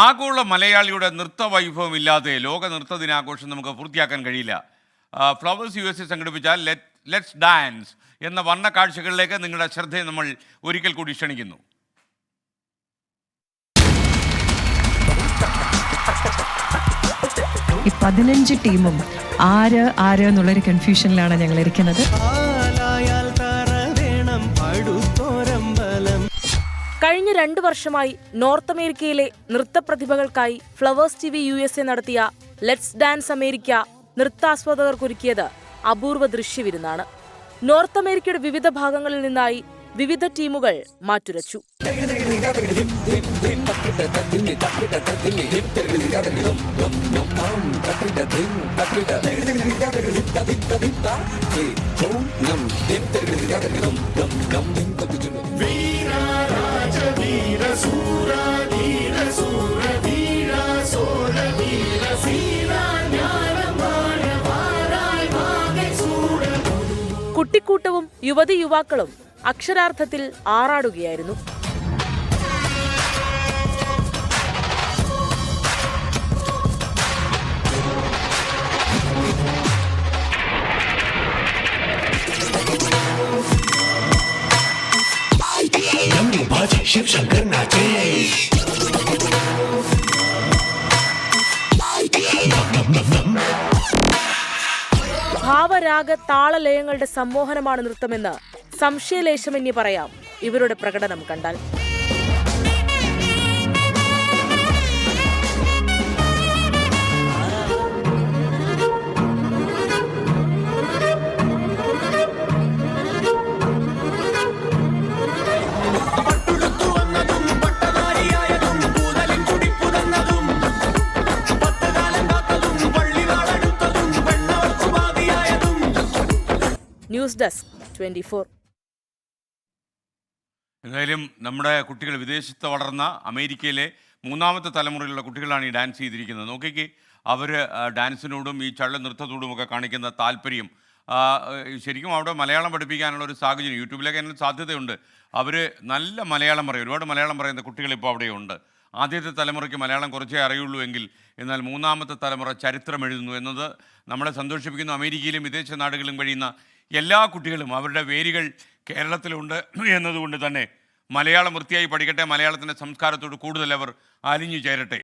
ആഗോള മലയാളിയുടെ നൃത്ത വൈഭവം ഇല്ലാതെ ലോക നൃത്ത ദിനാഘോഷം നമുക്ക് പൂർത്തിയാക്കാൻ കഴിയില്ല. ഫ്ലവേഴ്സ് യു എസ് എ സംഘടിപ്പിച്ച ലെറ്റ് ലെറ്റ്സ് ഡാൻസ് എന്ന വർണ കാഴ്ചകളിലേക്ക് നിങ്ങളുടെ ശ്രദ്ധയെ നമ്മൾ ഒരിക്കൽ കൂടി ക്ഷണിക്കുന്നു. ഈ പതിനഞ്ച് ടീമും ആര് ആര് എന്നുള്ളൊരു കൺഫ്യൂഷനിലാണ് ഞങ്ങൾ ഇരിക്കുന്നത്. രണ്ട് വർഷമായി നോർത്ത് അമേരിക്കയിലെ നൃത്ത പ്രതിഭകൾക്കായി Flowers T V U S A നടത്തിയ ലെറ്റ്സ് ഡാൻസ് അമേരിക്ക നൃത്താസ്വാദകർക്കൊരുക്കിയത് അപൂർവ ദൃശ്യവിരുന്നാണ്. നോർത്ത് അമേരിക്കയുടെ വിവിധ ഭാഗങ്ങളിൽ നിന്നായി വിവിധ ടീമുകൾ മാറ്റുരച്ചു. കുട്ടിക്കൂട്ടവും യുവതി യുവാക്കളും അക്ഷരാർത്ഥത്തിൽ ആറാടുകയായിരുന്നു. ശിവശങ്കർ നാച്ചേ ഭാവരാഗ താളലയങ്ങളുടെ സമ്മോഹനമാണ് നൃത്തമെന്ന് സംശയലേശമന്യേ പറയാം. ഇവരുടെ പ്രകടനം കണ്ടാൽ ന്യൂസ് ഡെസ്ക് ട്വന്റി എന്തായാലും നമ്മുടെ കുട്ടികൾ വിദേശത്ത് വളർന്ന അമേരിക്കയിലെ മൂന്നാമത്തെ തലമുറയിലുള്ള കുട്ടികളാണ് ഈ ഡാൻസ് ചെയ്തിരിക്കുന്നത്. നോക്കിക്ക് അവർ ഡാൻസിനോടും ഈ ചള്ള നൃത്തത്തോടും ഒക്കെ കാണിക്കുന്ന താല്പര്യം. ശരിക്കും അവിടെ മലയാളം പഠിപ്പിക്കാനുള്ള ഒരു സാഹചര്യം യൂട്യൂബിലൊക്കെ അതിന് സാധ്യതയുണ്ട്. അവർ നല്ല മലയാളം പറയും. ഒരുപാട് മലയാളം പറയുന്ന കുട്ടികളിപ്പോൾ അവിടെയുണ്ട്. ആദ്യത്തെ തലമുറയ്ക്ക് മലയാളം കുറച്ചേ അറിയുള്ളൂ എങ്കിൽ എന്നാൽ മൂന്നാമത്തെ തലമുറ ചരിത്രം എഴുതുന്നു എന്നത് നമ്മളെ സന്തോഷിപ്പിക്കുന്നു. അമേരിക്കയിലും വിദേശ നാടുകളിലും കഴിയുന്ന എല്ലാ കുട്ടികളും അവരുടെ വേരുകൾ കേരളത്തിലുണ്ട് എന്നതുകൊണ്ട് തന്നെ മലയാളം വൃത്തിയായി പഠിക്കട്ടെ. മലയാളത്തിന്റെ സംസ്കാരത്തോട് കൂടുതൽ അവർ അലിഞ്ഞു ചേരട്ടെ.